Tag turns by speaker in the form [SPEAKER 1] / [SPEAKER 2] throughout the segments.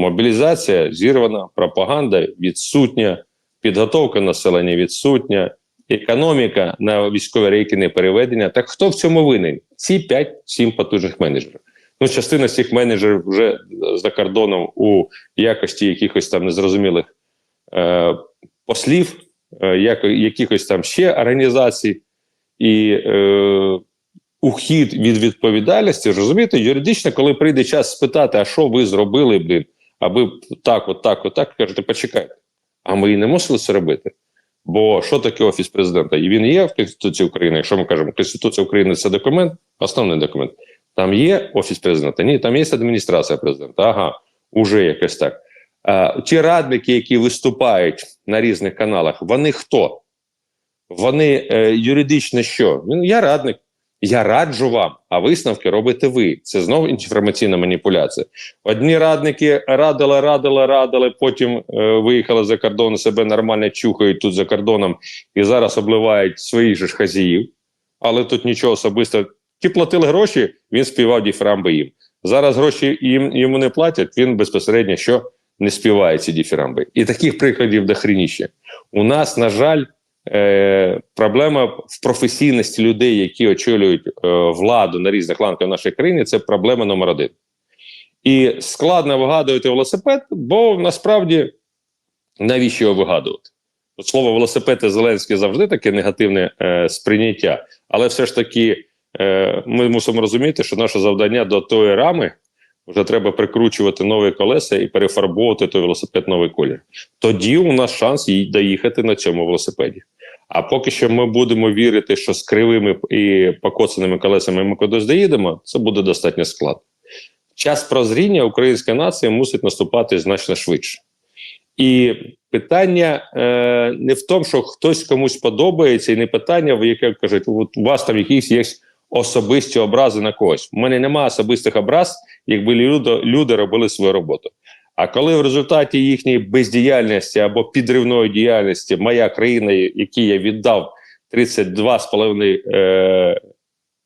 [SPEAKER 1] Мобілізація зірвана, пропаганда відсутня, підготовка населення відсутня, економіка на військові рейки не переведення. Так хто в цьому винен? Ці 5-7 потужних менеджерів. Ну, частина цих менеджерів вже за кордоном у якості якихось там незрозумілих е, послів, е, як, якихось там ще організацій, і е, ухід від відповідальності, розумієте, юридично, коли прийде час спитати, а що ви зробили, блін, аби так, от так, от так, кажете, почекайте. А ми і не мусили це робити. Бо що таке офіс президента? І він є в Конституції України. Якщо ми кажемо, Конституція України це документ, основний документ. Там є офіс президента, ні, там є адміністрація президента. Ага, уже якось так. А, ті радники, які виступають на різних каналах, вони хто? Вони е, юридично що? Він я радник. Я раджу вам, а висновки робите ви. Це знову інформаційна маніпуляція. Одні радники радили, радили, радили, потім е, виїхали за кордон, себе нормально чухають тут за кордоном і зараз обливають своїх же ж хазіїв. Але тут нічого особисто. Ті платили гроші, він співав діфрамби їм. Зараз гроші їм йому не платять. Він безпосередньо що не співає ці діфрамби. І таких прикладів дохреніще. У нас, на жаль, е, проблема в професійності людей, які очолюють е, владу на різних ланках нашої країни. Це проблема номер один. І складно вигадувати велосипед, бо насправді навіщо його вигадувати? От Слово велосипед і Зеленський завжди таке негативне е, сприйняття, але все ж таки е, ми мусимо розуміти, що наше завдання до тої рами вже треба прикручувати нові колеса і перефарбовувати той велосипед новий колір. Тоді у нас шанс доїхати на цьому велосипеді. А поки що ми будемо вірити, що з кривими і покоцаними колесами ми кудись доїдемо, це буде достатньо складно. Час прозріння української нації мусить наступати значно швидше. І питання е, не в тому, що хтось комусь подобається, і не питання, в яке кажуть, от у вас там якісь є особисті образи на когось. У мене немає особистих образ, якби люди, люди робили свою роботу. А коли в результаті їхньої бездіяльності або підривної діяльності моя країна, якій я віддав 32,5 е,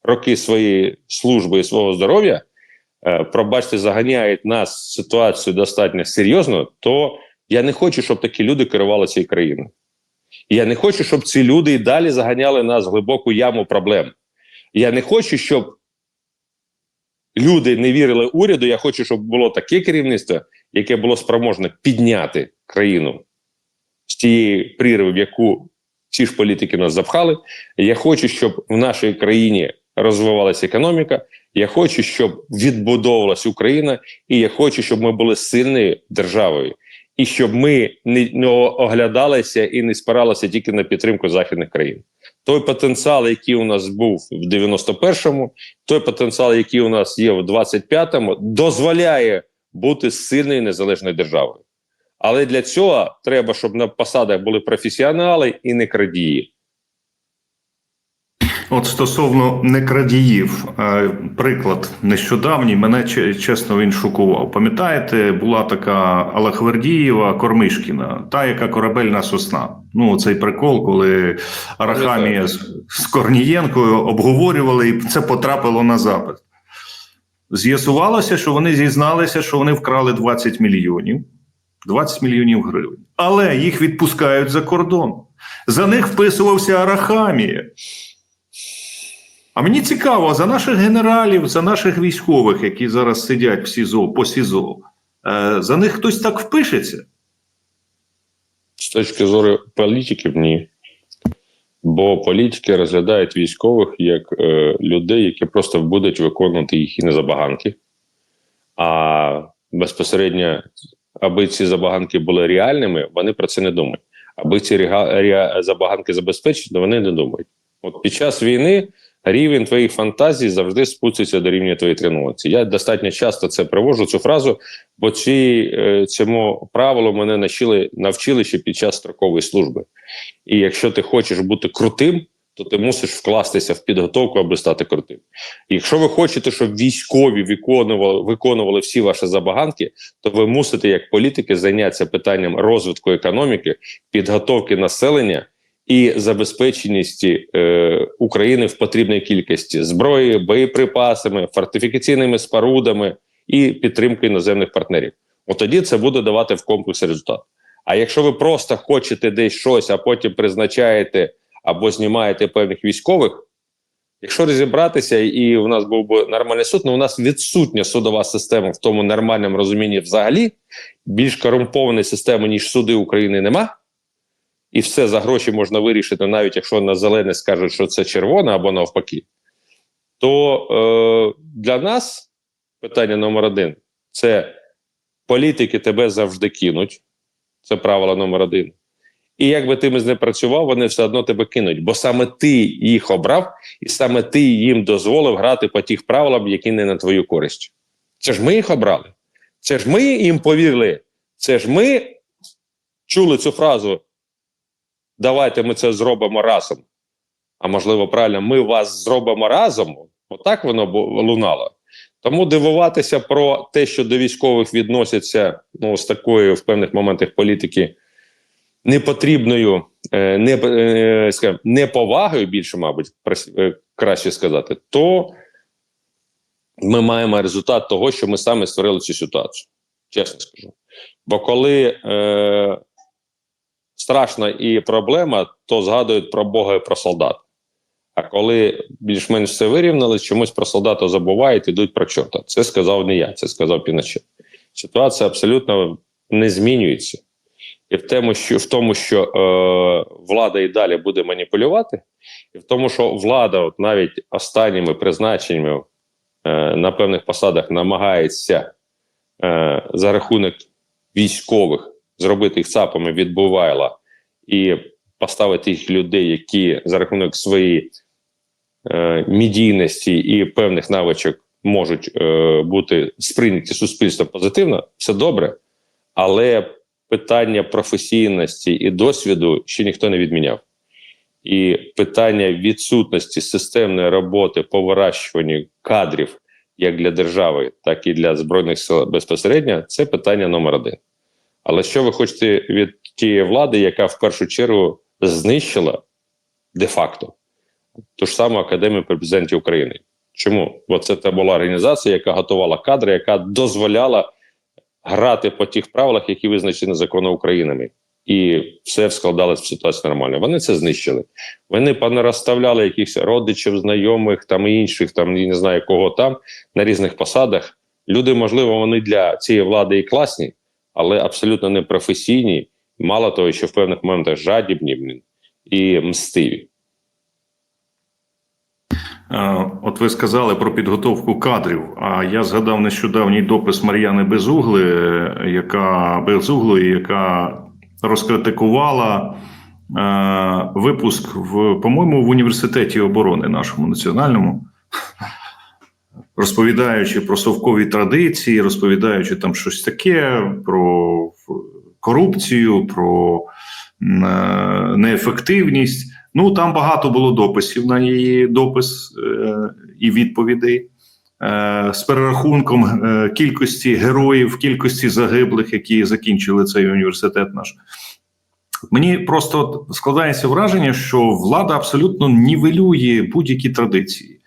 [SPEAKER 1] роки своєї служби і свого здоров'я, е, пробачте, заганяють нас в ситуацію достатньо серйозно, то я не хочу, щоб такі люди керували цією країною. Я не хочу, щоб ці люди і далі заганяли нас в глибоку яму проблем. Я не хочу, щоб люди не вірили уряду. Я хочу, щоб було таке керівництво, яке було спроможне підняти країну з тієї прірви, в яку ці ж політики нас запхали. Я хочу, щоб в нашій країні розвивалася економіка. Я хочу, щоб відбудовувалася Україна, і я хочу, щоб ми були сильною державою, і щоб ми не, оглядалися і не спиралися тільки на підтримку західних країн. Той потенціал, який у нас був в 91-му, той потенціал, який у нас є в 25-му, дозволяє бути сильною незалежною державою. Але для цього треба, щоб на посадах були професіонали і не крадії.
[SPEAKER 2] От стосовно некрадіїв, е, приклад нещодавній мене чесно він шокував. Пам'ятаєте, була така Алахвердієва Кормишкіна, та яка корабельна сосна. Ну цей прикол, коли Арахамія з, з Корнієнкою обговорювали, і це потрапило на запит. З'ясувалося, що вони зізналися, що вони вкрали 20 мільйонів. 20 мільйонів гривень. Але їх відпускають за кордон. За них вписувався Арахамія. А мені цікаво, за наших генералів, за наших військових, які зараз сидять в СІЗО по СІЗО, е, за них хтось так впишеться.
[SPEAKER 1] З точки зору політиків, ні. Бо політики розглядають військових як е, людей, які просто будуть виконувати їхні забаганки. А безпосередньо, аби ці забаганки були реальними, вони про це не думають. Аби ці рега- rea- забаганки забезпечити, вони не думають. От під час війни рівень твоїх фантазій завжди спуститься до рівня твоєї тренувальності. Я достатньо часто це привожу цю фразу, бо ці, е, цьому правилу мене навчили, навчили ще під час строкової служби. І якщо ти хочеш бути крутим, то ти мусиш вкластися в підготовку, аби стати крутим. Якщо ви хочете, щоб військові виконували, виконували всі ваші забаганки, то ви мусите, як політики, зайнятися питанням розвитку економіки, підготовки населення і забезпеченості е, України в потрібній кількості зброї, боєприпасами, фортифікаційними спорудами і підтримкою іноземних партнерів. от тоді це буде давати в комплексі результат. А якщо ви просто хочете десь щось, а потім призначаєте або знімаєте певних військових, якщо розібратися, і у нас був би нормальний суд, ну у нас відсутня судова система в тому нормальному розумінні взагалі, більш корумпованої системи, ніж суди України, нема. І все за гроші можна вирішити, навіть якщо на зелене скажуть, що це червоне або навпаки. То е, для нас питання номер один це політики тебе завжди кинуть. Це правило номер один. І як би ти не працював, вони все одно тебе кинуть, бо саме ти їх обрав, і саме ти їм дозволив грати по тих правилам, які не на твою користь. Це ж ми їх обрали. Це ж ми їм повірили. Це ж ми чули цю фразу. Давайте ми це зробимо разом. А можливо, правильно, ми вас зробимо разом. Отак воно лунало. Тому дивуватися про те, що до військових відносяться ну, з такою в певних моментах політики непотрібною, е, не, е, скажімо, неповагою, більше, мабуть, е, краще сказати, то ми маємо результат того, що ми саме створили цю ситуацію. Чесно скажу. Бо коли страшна і проблема, то згадують про Бога і про солдата. А коли більш-менш все вирівняли, чомусь про солдата забувають, ідуть про чорта. Це сказав не я, це сказав Піночет. Ситуація абсолютно не змінюється. І в тому, що, в тому, що е, влада і далі буде маніпулювати, і в тому, що влада, от навіть останніми призначеннями е, на певних посадах намагається е, за рахунок військових зробити їх ЦАПами відбувайла і поставити їх людей, які за рахунок своєї е, медійності і певних навичок можуть е, бути сприйняті суспільством позитивно, все добре, але питання професійності і досвіду ще ніхто не відміняв. І питання відсутності системної роботи по вирощуванню кадрів як для держави, так і для збройних сил безпосередньо це питання номер один. Але що ви хочете від тієї влади, яка в першу чергу знищила де-факто ту ж саму Академію президентів України? Чому? Бо це була організація, яка готувала кадри, яка дозволяла грати по тих правилах, які визначені законом України. І все складалось в ситуацію нормально. Вони це знищили. Вони понарозставляли якихось родичів, знайомих там і інших, там і не знаю кого там на різних посадах. Люди, можливо, вони для цієї влади і класні, але абсолютно не професійні. Мало того, що в певних моментах жадібні і мстиві.
[SPEAKER 2] От ви сказали про підготовку кадрів. А я згадав нещодавній допис Мар'яни Безугли, е, яка Безуглої, яка розкритикувала е, випуск в, по-моєму, в університеті оборони нашому національному, розповідаючи про совкові традиції, розповідаючи там щось таке, про корупцію, про е, неефективність. Ну там багато було дописів на її допис е, і відповідей е, з перерахунком кількості героїв, кількості загиблих, які закінчили цей університет наш. Мені просто складається враження, що влада абсолютно нівелює будь-які традиції,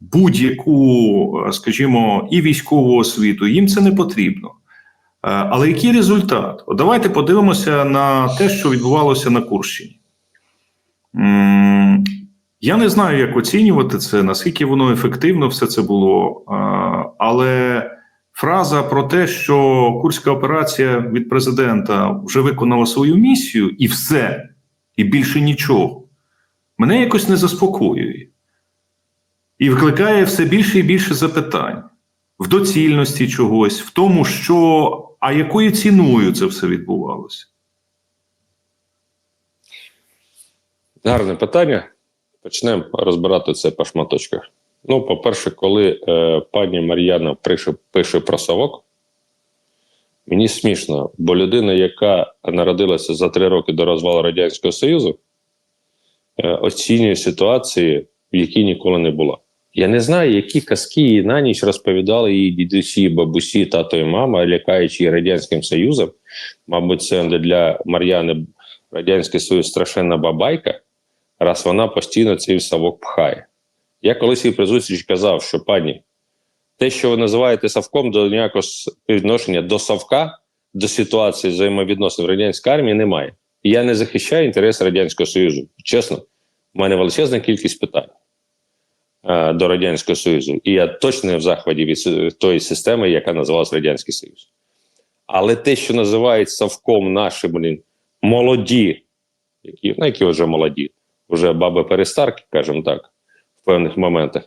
[SPEAKER 2] будь-яку, е, скажімо, і військову освіту. Їм це не потрібно. Е, Але який результат? От давайте подивимося на те, що відбувалося на Курщині. Я не знаю, як оцінювати це, наскільки воно ефективно все це було. Але фраза про те, що курська операція від президента вже виконала свою місію, і все, і більше нічого, мене якось не заспокоює. І викликає все більше і більше запитань в доцільності чогось, в тому, що а якою ціною це все відбувалося.
[SPEAKER 1] Гарне питання. Почнемо розбирати це по шматочках. Ну, по-перше, коли е, пані Мар'яна пише, пише про совок, мені смішно, бо людина, яка народилася за три роки до розвалу Радянського Союзу, е, оцінює ситуації, в якій ніколи не була. Я не знаю, які казки їй на ніч розповідали її дідусі, бабусі, тато і мама, лякаючи її Радянським Союзом. Мабуть, це для Мар'яни Радянський Союз страшенна бабайка, раз вона постійно цей совок пхає. Я колись їй при зустрічі казав, що пані, те, що ви називаєте совком, до ніякого відношення до совка до ситуації взаємовідносин в радянській армії немає. І я не захищаю інтереси Радянського Союзу. Чесно, в мене величезна кількість питань до Радянського Союзу. І я точно не в захваті від тої системи, яка називалась Радянський Союз. Але те, що називають совком наші, блін, молоді, які, ну, які вже молоді, вже баби перестарки, скажімо так, в певних моментах.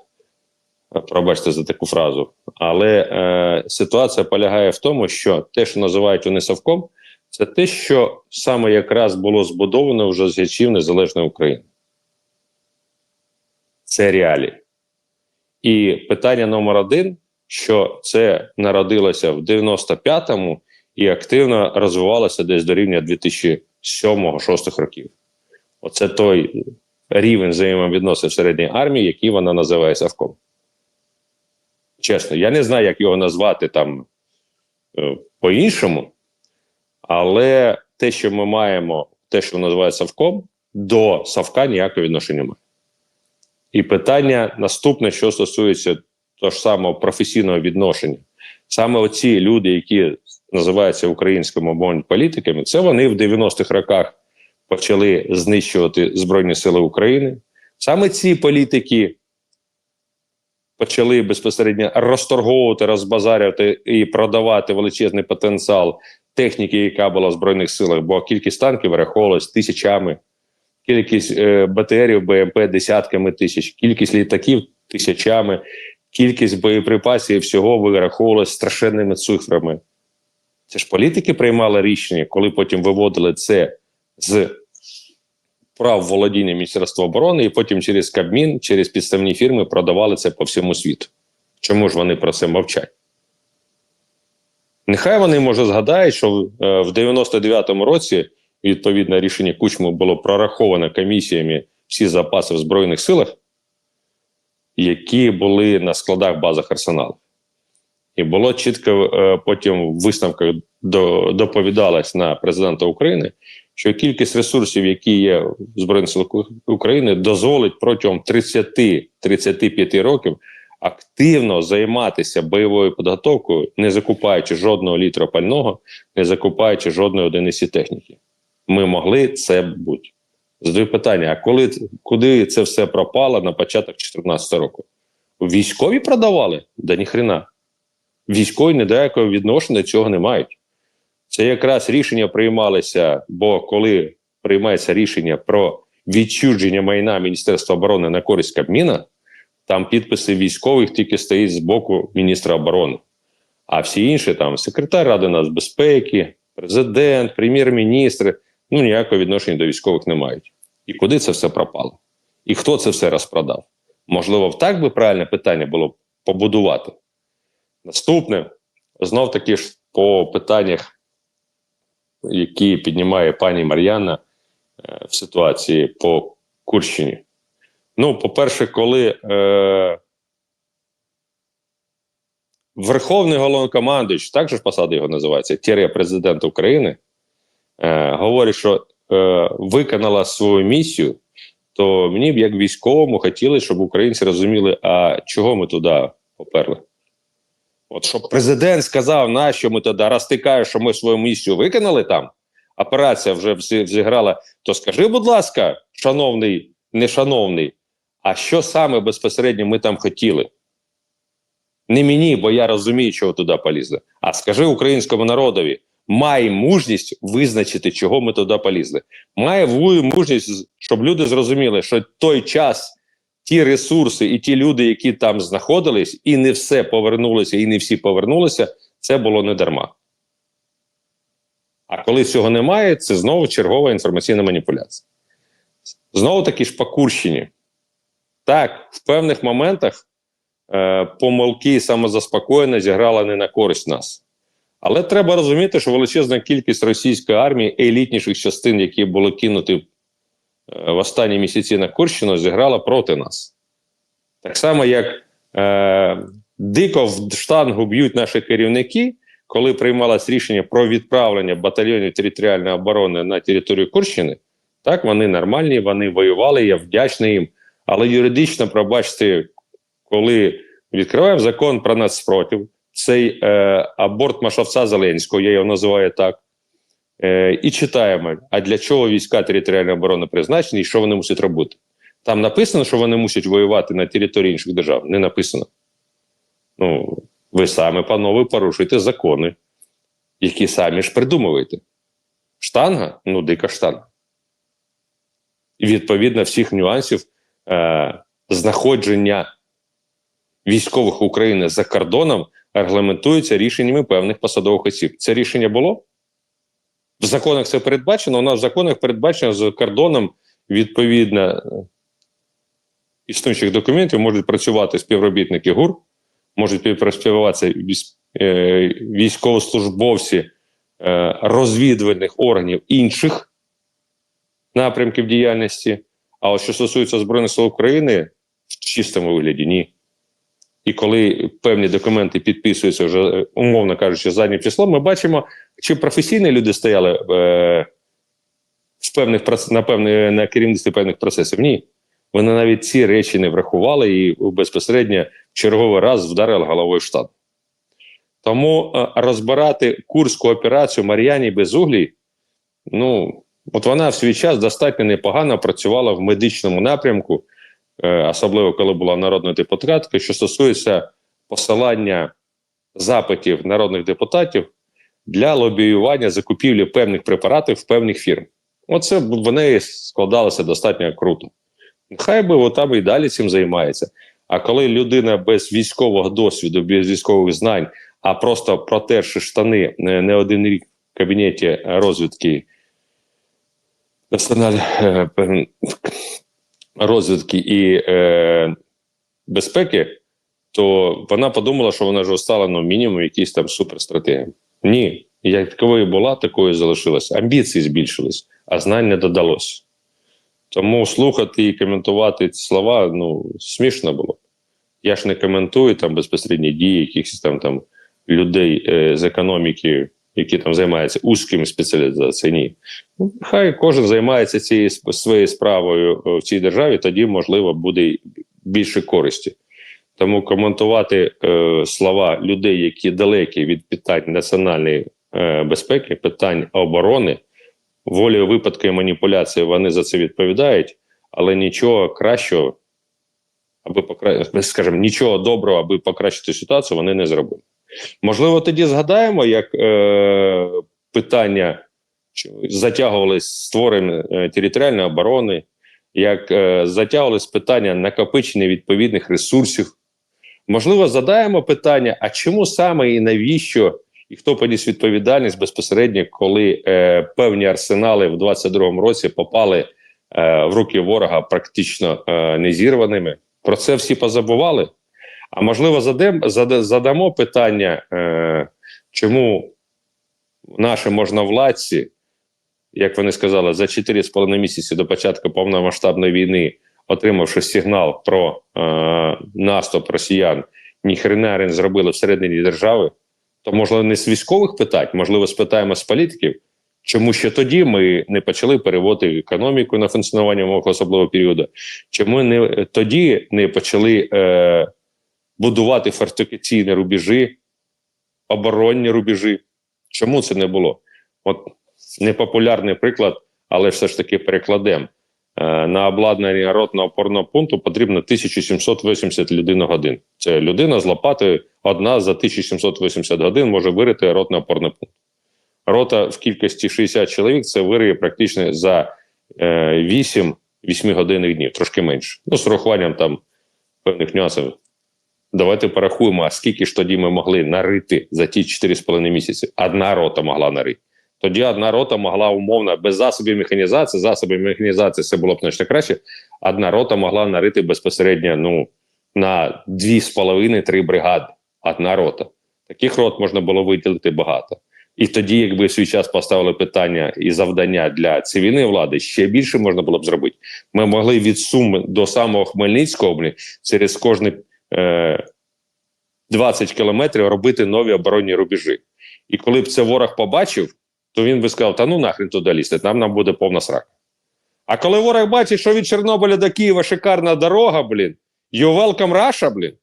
[SPEAKER 1] Е, Пробачте за таку фразу. Але е, ситуація полягає в тому, що те, що називають вони совком, це те, що саме якраз було збудовано вже з часів Незалежної України. Це реалії. І питання номер один, що це народилося в 95-му і активно розвивалося десь до рівня 2007-2006 років. Оце той рівень взаємовідносин в середній армії, який вона називає Савком. Чесно, я не знаю, як його назвати там е, по-іншому, але те, що ми маємо, те, що називає Савком, до Савка ніякого відношення немає. І питання наступне, що стосується того ж самого професійного відношення. Саме оці люди, які називаються українськими мовними політиками, це вони в 90-х роках почали знищувати Збройні Сили України. Саме ці політики почали безпосередньо розторговувати, розбазарювати і продавати величезний потенціал техніки, яка була в Збройних силах, бо кількість танків вираховувалась тисячами, кількість е, БТРів, БМП десятками тисяч, кількість літаків тисячами, кількість боєприпасів і всього вираховувалась страшенними цифрами. Це ж політики приймали рішення, коли потім виводили це з прав володіння Міністерства оборони, і потім через Кабмін, через підставні фірми продавали це по всьому світу. Чому ж вони про це мовчать? Нехай вони, може, згадають, що е, в 99-му році відповідне рішення Кучми було прораховано комісіями всі запаси в Збройних силах, які були на складах базах арсеналу. І було чітко е, потім в висновках до, доповідалось на президента України, що кількість ресурсів, які є в Збройних силах України, дозволить протягом 30-35 років активно займатися бойовою підготовкою, не закупаючи жодного літра пального, не закупаючи жодної одиниці техніки. Ми могли це бути. Задаю питання: а коли куди це все пропало на початок 2014 року? Військові продавали? Да ніхрена. Військові ніякого відношення цього не мають. Це якраз рішення приймалися, бо коли приймається рішення про відчудження майна Міністерства оборони на користь Кабміна, там підписи військових тільки стоїть з боку міністра оборони. А всі інші там секретар Ради нацбезпеки, президент, прем'єр-міністр ну ніякого відношення до військових не мають. І куди це все пропало? І хто це все розпродав? Можливо, так би правильне питання було побудувати. Наступне, знов таки ж по питаннях, які піднімає пані Мар'яна е, в ситуації по Курщині. Ну, по-перше, коли е, Верховний головнокомандуючий, так же ж посада його називається, тіре президент України, говорить, що е, виконала свою місію, то мені б як військовому хотілося, щоб українці розуміли, а чого ми туди поперли. От щоб президент сказав, нащо ми туди, раз ти кажеш, що ми свою місію виконали там, операція вже зіграла, то скажи, будь ласка, шановний, нешановний, а що саме безпосередньо ми там хотіли? Не мені, бо я розумію, чого туди полізли. А скажи українському народові, має мужність визначити, чого ми туди полізли. Має мужність, щоб люди зрозуміли, що той час, ті ресурси і ті люди, які там знаходились, і не все повернулося, і не всі повернулися, це було не дарма. А коли цього немає, це знову чергова інформаційна маніпуляція. Знову таки ж по Курщині. Так, в певних моментах е, помилки і самозаспокоєння зіграла не на користь нас. Але треба розуміти, що величезна кількість російської армії, елітніших частин, які були кинуті е, в останні місяці на Курщину, зіграла проти нас. Так само, як е, дико в штангу б'ють наші керівники, коли приймалось рішення про відправлення батальйонів територіальної оборони на територію Курщини, так вони нормальні, вони воювали, я вдячний їм. Але юридично, пробачте, коли відкриваємо закон про нацспротив, цей е, аборт Машавця Зеленського, я його називаю так. Е, і читаємо, а для чого війська територіальної оборони призначені і що вони мусять робити. Там написано, що вони мусять воювати на території інших держав. Не написано. Ну, ви самі, панове, порушуєте закони, які самі ж придумуєте. Штанга ну, дика штанга. І відповідно всіх нюансів е, знаходження військових України за кордоном регламентується рішеннями певних посадових осіб. Це рішення було? В законах це передбачено. У нас в законах передбачено за кордоном відповідно е, існуючих документів можуть працювати співробітники ГУР, можуть працювати е, військовослужбовці е, розвідувальних органів інших напрямків діяльності. А от що стосується Збройних сил України, в чистому вигляді ні. І коли певні документи підписуються вже, умовно кажучи, заднім числом, ми бачимо, чи професійні люди стояли е, в певних на, певні, на керівництві певних процесів. Ні. Вони навіть ці речі не врахували і безпосередньо черговий раз вдарили головою штат. Тому е, розбирати курську операцію Мар'яні Безуглій, ну, от вона в свій час достатньо непогано працювала в медичному напрямку, особливо коли була народною депутаткою, що стосується посилання запитів народних депутатів для лобіювання закупівлі певних препаратів в певних фірм. Оце в неї складалося достатньо круто. Хай би там і далі цим займається. А коли людина без військового досвіду, без військових знань, а просто протерши штани не не один рік в кабінеті розвідки е, пер- розвідки і е, безпеки, то вона подумала, що вона вже стала ну, мінімум якийсь там суперстратегом. Ні, як таковою була, такою залишилась. Амбіції збільшились, а знань не додалось. Тому слухати і коментувати ці слова ну, смішно було. Я ж не коментую там безпосередні дії якихось там, там людей е, з економіки, які там займаються узкими спеціалізаціями. Ні. Ну, хай кожен займається цією своєю справою е, в цій державі, тоді, можливо, буде більше користі. Тому коментувати е, слова людей, які далекі від питань національної е, безпеки, питань оборони, волею випадку і маніпуляції вони за це відповідають, але нічого кращого, аби покра... скажімо, нічого доброго, аби покращити ситуацію, вони не зробили. Можливо, тоді згадаємо, як е, питання затягувалися створення е, територіальної оборони, як е, затягувалися питання накопичення відповідних ресурсів. Можливо, задаємо питання: а чому саме і навіщо, і хто поніс відповідальність безпосередньо, коли е, певні арсенали в 22-му році попали е, в руки ворога практично е, незірваними? Про це всі позабували. А можливо, задамо питання, е, чому наші можновладці, як вони сказали, за 4,5 місяці до початку повномасштабної війни, отримавши сигнал про е, наступ росіян, ніхрена не зробили всередині держави, то можливо не з військових питань, можливо, спитаємо з політиків, чому ще тоді ми не почали переводити економіку на функціонування умовах особливого періоду, чому не тоді не почали е, будувати фортифікаційні рубежі, оборонні рубежі. Чому це не було? От непопулярний приклад, але все ж таки перекладемо. Е, на обладнання ротного опорного пункту потрібно 1780 людиногодин. Це людина з лопатою одна за 1780 годин може вирити ротний опорний пункт. Рота в кількості 60 чоловік це вириє практично за е, 8 8 днів, трошки менше. Ну, з урахуванням там певних нюансів. Давайте порахуємо, а скільки ж тоді ми могли нарити за ті 4,5 місяці. Одна рота могла нарити. Тоді одна рота могла умовно без засобів механізації, засоби механізації це було б значно краще. Одна рота могла нарити безпосередньо ну, на 2,5-3 бригади. Одна рота. Таких рот можна було виділити багато. І тоді, якби в свій час поставили питання і завдання для цивільної влади, ще більше можна було б зробити. Ми могли від Суми до самого Хмельницького блін, через кожні е, 20 кілометрів робити нові оборонні рубежі. І коли б це ворог побачив, то він би сказав: та ну нахрен туди лізти, нам нам буде повна срака. А коли ворог бачить, що від Чорнобиля до Києва шикарна дорога, блін, you welcome Russia, блін.